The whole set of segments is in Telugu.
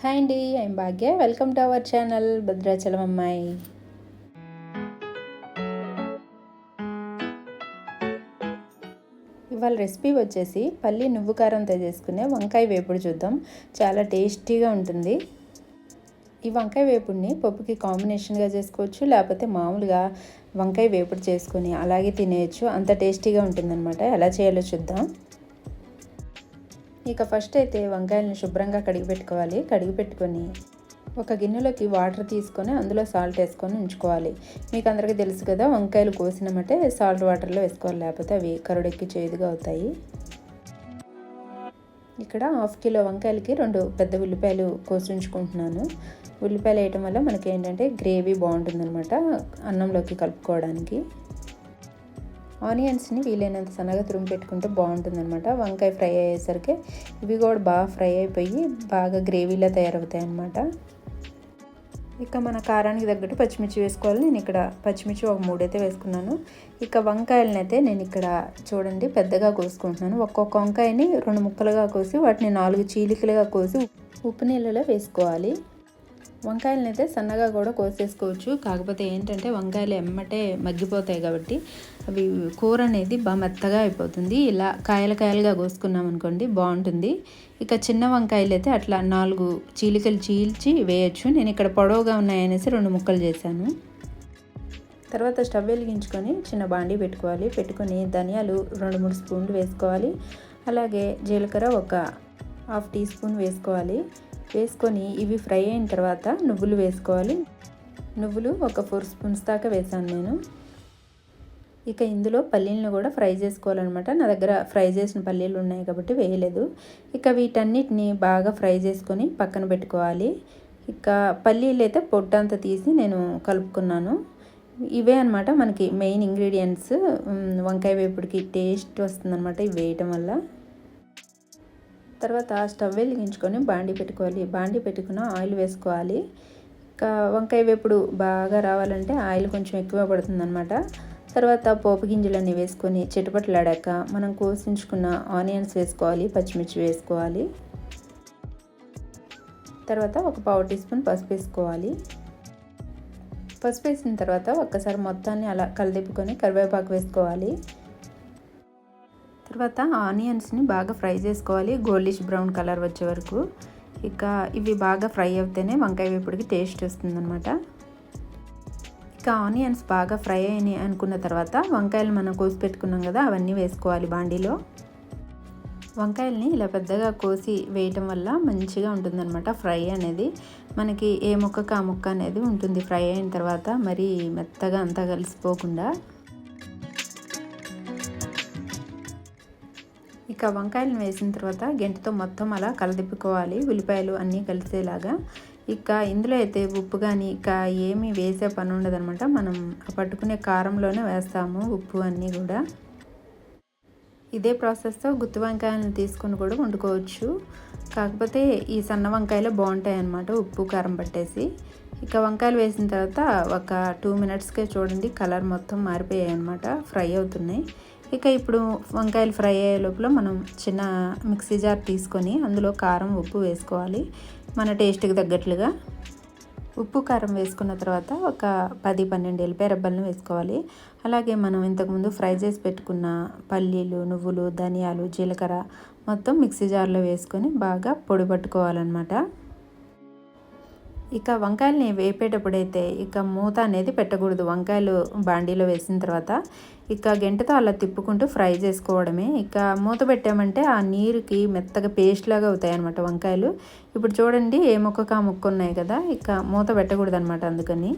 హాయ్ అండి I'm Bhagya welcome to our channel Bhadrachalam అమ్మాయి ఇవాళ రెసిపీ వచ్చేసి పల్లి నువ్వు కారంతో చేసుకునే వంకాయ వేపుడు చూద్దాం. చాలా టేస్టీగా ఉంటుంది. ఈ వంకాయ వేపుడిని పప్పుకి కాంబినేషన్గా చేసుకోవచ్చు లేకపోతే మామూలుగా వంకాయ వేపుడు చేసుకొని అలాగే తినేయచ్చు. అంత టేస్టీగా ఉంటుందన్నమాట. ఎలా చేయాలో చూద్దాం. ఇక ఫస్ట్ అయితే వంకాయలను శుభ్రంగా కడిగి పెట్టుకోవాలి. కడిగి పెట్టుకొని ఒక గిన్నెలోకి వాటర్ తీసుకొని అందులో సాల్ట్ వేసుకొని ఉంచుకోవాలి. మీకు అందరికీ తెలుసు కదా వంకాయలు కోసినమంటే సాల్ట్ వాటర్లో వేసుకోవాలి. లేకపోతే అవి కరుడెక్కి చేదుగా అవుతాయి. ఇక్కడ హాఫ్ కిలో వంకాయలకి రెండు పెద్ద ఉల్లిపాయలు కోసి ఉంచుకుంటున్నాను. ఉల్లిపాయలు వేయటం వల్ల మనకి ఏంటంటే గ్రేవీ బాగుంటుందన్నమాట అన్నంలోకి కలుపుకోవడానికి. ఆనియన్స్ని వీలైనంత సన్నగా తురుము పెట్టుకుంటే బాగుంటుందన్నమాట. వంకాయ ఫ్రై అయ్యేసరికి ఇవి కూడా బాగా ఫ్రై అయిపోయి బాగా గ్రేవీలా తయారవుతాయి అన్నమాట ఇక మన కారానికి తగ్గట్టు పచ్చిమిర్చి వేసుకోవాలి. నేను ఇక్కడ పచ్చిమిర్చి ఒక మూడైతే వేసుకున్నాను. ఇక వంకాయలని అయితే నేను ఇక్కడ చూడండి పెద్దగా కోసుకుంటున్నాను. ఒక్కొక్క వంకాయని రెండు ముక్కలుగా కోసి వాటిని నాలుగు చీలికలుగా కోసి ఉప్పు నీళ్ళలో వేసుకోవాలి. వంకాయలను అయితే సన్నగా కూడా కోసేసుకోవచ్చు. కాకపోతే ఏంటంటే వంకాయలు ఎమ్మటే మగ్గిపోతాయి కాబట్టి అవి కూర అనేది బాగా మెత్తగా అయిపోతుంది. ఇలా కాయలు కాయలుగా కోసుకున్నాం అనుకోండి బాగుంటుంది. ఇక చిన్న వంకాయలు అయితే అట్లా నాలుగు చీలికలు చీల్చి వేయచ్చు. నేను ఇక్కడ పొడవుగా ఉన్నాయనేసి రెండు ముక్కలు చేశాను. తర్వాత స్టవ్ వెలిగించుకొని చిన్న బాండీ పెట్టుకోవాలి. పెట్టుకొని ధనియాలు రెండు మూడు స్పూన్లు వేసుకోవాలి. అలాగే జీలకర్ర ఒక హాఫ్ టీ స్పూన్ వేసుకోవాలి. వేసుకొని ఇవి ఫ్రై అయిన తర్వాత నువ్వులు వేసుకోవాలి. నువ్వులు ఒక ఫోర్ స్పూన్స్ దాకా వేసాను నేను. ఇక ఇందులో పల్లీలను కూడా ఫ్రై చేసుకోవాలన్నమాట. నా దగ్గర ఫ్రై చేసిన పల్లీలు ఉన్నాయి కాబట్టి వేయలేదు. ఇక వీటన్నిటిని బాగా ఫ్రై చేసుకొని పక్కన పెట్టుకోవాలి. ఇక పల్లీలు అయితే పొట్టంతా తీసి నేను కలుపుకున్నాను. ఇవే అనమాట మనకి మెయిన్ ఇంగ్రీడియంట్స్. వంకాయ వేపుడికి టేస్ట్ వస్తుందన్నమాట ఇవి వేయటం వల్ల. తర్వాత స్టవ్ వెలిగించుకొని బాండి పెట్టుకోవాలి. బాండి పెట్టుకున్న ఆయిల్ వేసుకోవాలి. ఇంకా వంకాయ వేపుడు బాగా రావాలంటే ఆయిల్ కొంచెం ఎక్కువ పడుతుందన్నమాట. తర్వాత పోపు గింజలన్నీ వేసుకొని చిటపట్లాడాక మనం కోసించుకున్న ఆనియన్స్ వేసుకోవాలి పచ్చిమిర్చి వేసుకోవాలి. తర్వాత ఒక పావు టీ స్పూన్ పసుపు వేసుకోవాలి. పసుపు వేసిన తర్వాత ఒక్కసారి మొత్తాన్ని అలా కలదిప్పుకొని కరివేపాకు వేసుకోవాలి. తర్వాత ఆనియన్స్ని బాగా ఫ్రై చేసుకోవాలి. గోల్డిష్ బ్రౌన్ కలర్ వచ్చే వరకు. ఇక ఇవి బాగా ఫ్రై అవుతేనే వంకాయ వేపుడికి టేస్ట్ వస్తుందన్నమాట. ఇక ఆనియన్స్ బాగా ఫ్రై అయినాయి అనుకున్న తర్వాత వంకాయలు మనం కోసి పెట్టుకున్నాం కదా అవన్నీ వేసుకోవాలి బాండీలో. వంకాయల్ని ఇలా పెద్దగా కోసి వేయటం వల్ల మంచిగా ఉంటుందన్నమాట ఫ్రై అనేది. మనకి ఏ ముక్కకు ఆ ముక్క అనేది ఉంటుంది. ఫ్రై అయిన తర్వాత మరి మెత్తగా అంతా కలిసిపోకుండా ఇక వంకాయలను వేసిన తర్వాత గెంటతో మొత్తం అలా కలదిప్పుకోవాలి. ఉల్లిపాయలు అన్నీ కలిసేలాగా. ఇక ఇందులో అయితే ఉప్పు కానీ ఇక ఏమీ వేసే పని ఉండదనమాట మనం పట్టుకునే కారంలోనే వేస్తాము ఉప్పు అన్నీ కూడా. ఇదే ప్రాసెస్తో గుత్తి వంకాయలను తీసుకొని కూడా వండుకోవచ్చు. కాకపోతే ఈ సన్న వంకాయలు బాగుంటాయి అన్నమాట ఉప్పు కారం పట్టేసి. ఇక వంకాయలు వేసిన తర్వాత ఒక టూ మినిట్స్కే చూడండి కలర్ మొత్తం మారిపోయాయి అనమాట ఫ్రై అవుతున్నాయి. ఇక ఇప్పుడు వంకాయలు ఫ్రై అయ్యే లోపల మనం చిన్న మిక్సీ జార్ తీసుకొని అందులో కారం ఉప్పు వేసుకోవాలి. మన టేస్ట్కి తగ్గట్లుగా. ఉప్పు కారం వేసుకున్న తర్వాత ఒక పది పన్నెండు ఎల్లిపాయ రబ్బలను వేసుకోవాలి. అలాగే మనం ఇంతకుముందు ఫ్రై చేసి పెట్టుకున్న పల్లీలు నువ్వులు ధనియాలు జీలకర్ర మొత్తం మిక్సీ జార్లో వేసుకొని బాగా పొడి పట్టుకోవాలన్నమాట. ఇక వంకాయలని వేపేటప్పుడైతే ఇక మూత అనేది పెట్టకూడదు. వంకాయలు బాండీలో వేసిన తర్వాత ఇక గంటతో అలా తిప్పుకుంటూ ఫ్రై చేసుకోవడమే. ఇక మూత పెట్టామంటే ఆ నీరుకి మెత్తగా పేస్ట్ లాగా అవుతాయి అనమాట వంకాయలు. ఇప్పుడు చూడండి ఏ ముక్కకు ఆ ముక్క ఉన్నాయి కదా ఇక మూత పెట్టకూడదు అనమాట అందుకని.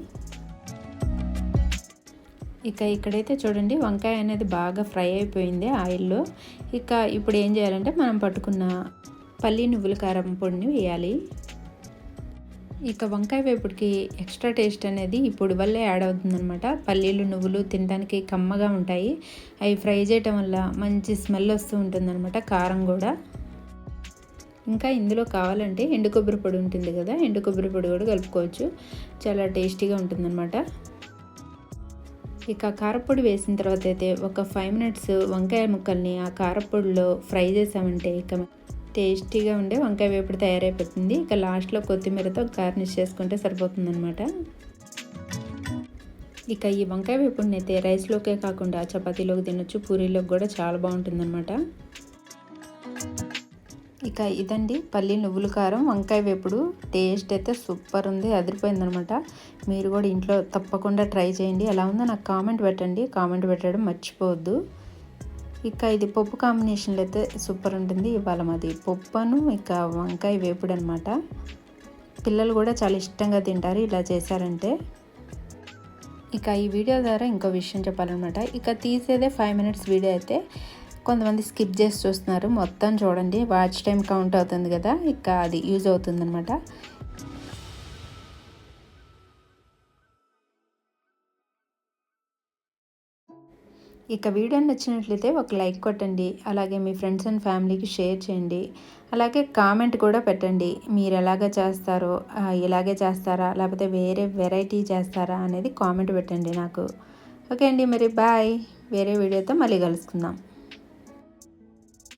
ఇక ఇక్కడైతే చూడండి వంకాయ అనేది బాగా ఫ్రై అయిపోయింది ఆయిల్లో. ఇక ఇప్పుడు ఏం చేయాలంటే మనం పట్టుకున్న పల్లి నువ్వుల కారం పొడిని వేయాలి. ఇక వంకాయ వేపుడికి ఎక్స్ట్రా టేస్ట్ అనేది ఈ పొడి వల్లే యాడ్ అవుతుందనమాట పల్లీలు నువ్వులు తినడానికి కమ్మగా ఉంటాయి. అవి ఫ్రై చేయటం వల్ల మంచి స్మెల్ వస్తూ ఉంటుందన్నమాట కారం కూడా. ఇంకా ఇందులో కావాలంటే ఎండు కొబ్బరి పొడి ఉంటుంది కదా ఎండు కొబ్బరి పొడి కూడా కలుపుకోవచ్చు. చాలా టేస్టీగా ఉంటుందన్నమాట. ఇక కారపొడి వేసిన తర్వాత అయితే ఒక ఫైవ్ మినిట్స్ వంకాయ ముక్కల్ని ఆ కారపొడిలో ఫ్రై చేసామంటే ఇక టేస్టీగా ఉండే వంకాయ వేపుడు తయారైపోతుంది. ఇక లాస్ట్లో కొత్తిమీరతో గార్నిష్ చేసుకుంటే సరిపోతుందనమాట ఇక ఈ వంకాయ వేపుడిని అయితే రైస్లోకే కాకుండా చపాతీలోకి తినొచ్చు పూరీలోకి కూడా చాలా బాగుంటుందన్నమాట. ఇక ఇదండి పల్లి నువ్వుల కారం. వంకాయ వేపుడు టేస్ట్ అయితే సూపర్ ఉంది అదిరిపోయిందనమాట మీరు కూడా ఇంట్లో తప్పకుండా ట్రై చేయండి. ఎలా ఉందో నాకు కామెంట్ పెట్టండి. కామెంట్ పెట్టడం మర్చిపోవద్దు. ఇక ఇది పప్పు కాంబినేషన్లో అయితే సూపర్ ఉంటుంది. ఇవాళ మాది పప్పును ఇక వంకాయ వేపుడు అనమాట పిల్లలు కూడా చాలా ఇష్టంగా తింటారు ఇలా చేశారంటే. ఇక ఈ వీడియో ద్వారా ఇంకో విషయం చెప్పాలన్నమాట. ఇక తీసేదే ఫైవ్ మినిట్స్ వీడియో అయితే కొంతమంది స్కిప్ చేసి చూస్తున్నారు. మొత్తం చూడండి వాచ్ టైం కౌంట్ అవుతుంది కదా ఇక అది యూజ్ అవుతుంది ఇక వీడియో నచ్చినట్లయితే ఒక లైక్ కొట్టండి అలాగే మీ ఫ్రెండ్స్ అండ్ ఫ్యామిలీకి షేర్ చేయండి అలాగే కామెంట్ కూడా పెట్టండి మీరు ఎలాగ చేస్తారో ఇలాగే చేస్తారా లేకపోతే వేరే వెరైటీ చేస్తారా అనేది కామెంట్ పెట్టండి నాకు. ఓకే అండి మరి బాయ్. వేరే వీడియోతో మళ్ళీ కలుసుకుందాం.